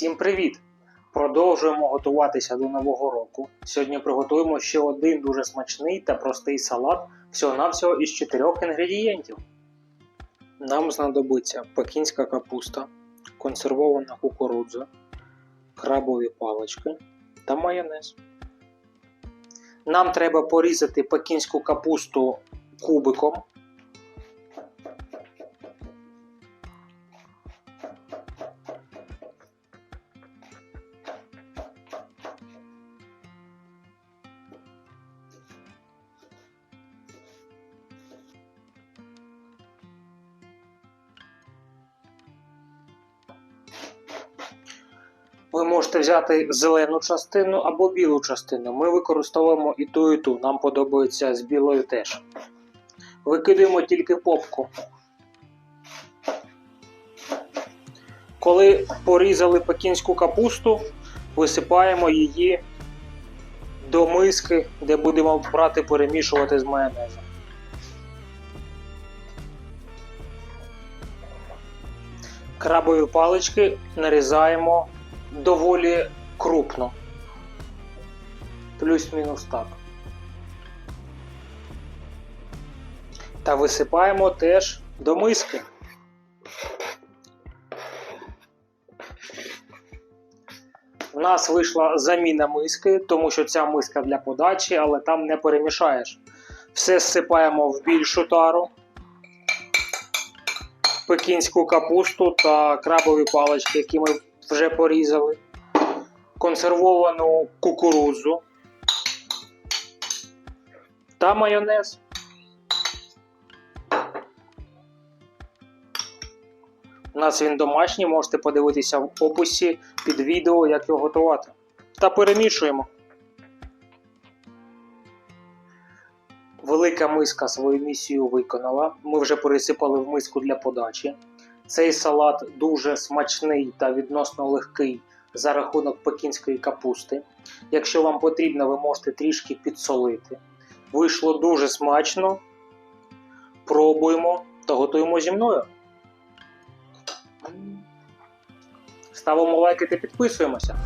Всім привіт! Продовжуємо готуватися до Нового року. Сьогодні приготуємо ще один дуже смачний та простий салат всього-навсього із чотирьох інгредієнтів. Нам знадобиться пекінська капуста, консервована кукурудза, крабові палички та майонез. Нам треба порізати пекінську капусту кубиком. Ви можете взяти зелену частину або білу частину. Ми використовуємо і ту, і ту. Нам подобається з білою теж. Викидаємо тільки попку. Коли порізали пекінську капусту, висипаємо її до миски, де будемо брати перемішувати з майонезом. Крабові палички нарізаємо доволі крупно. Плюс-мінус так. Та висипаємо теж до миски. У нас вийшла заміна миски, тому що ця миска для подачі, але там не перемішаєш. Все зсипаємо в більшу тару, пекінську капусту та крабові палички, які ми вже порізали, консервовану кукурудзу та майонез. У нас він домашній, можете подивитися в описі під відео, як його готувати. Та перемішуємо. Велика миска свою місію виконала. Ми вже пересипали в миску для подачі. Цей салат дуже смачний та відносно легкий за рахунок пекінської капусти. Якщо вам потрібно, ви можете трішки підсолити. Вийшло дуже смачно. Пробуємо та готуємо зі мною. Ставимо лайки та підписуємося.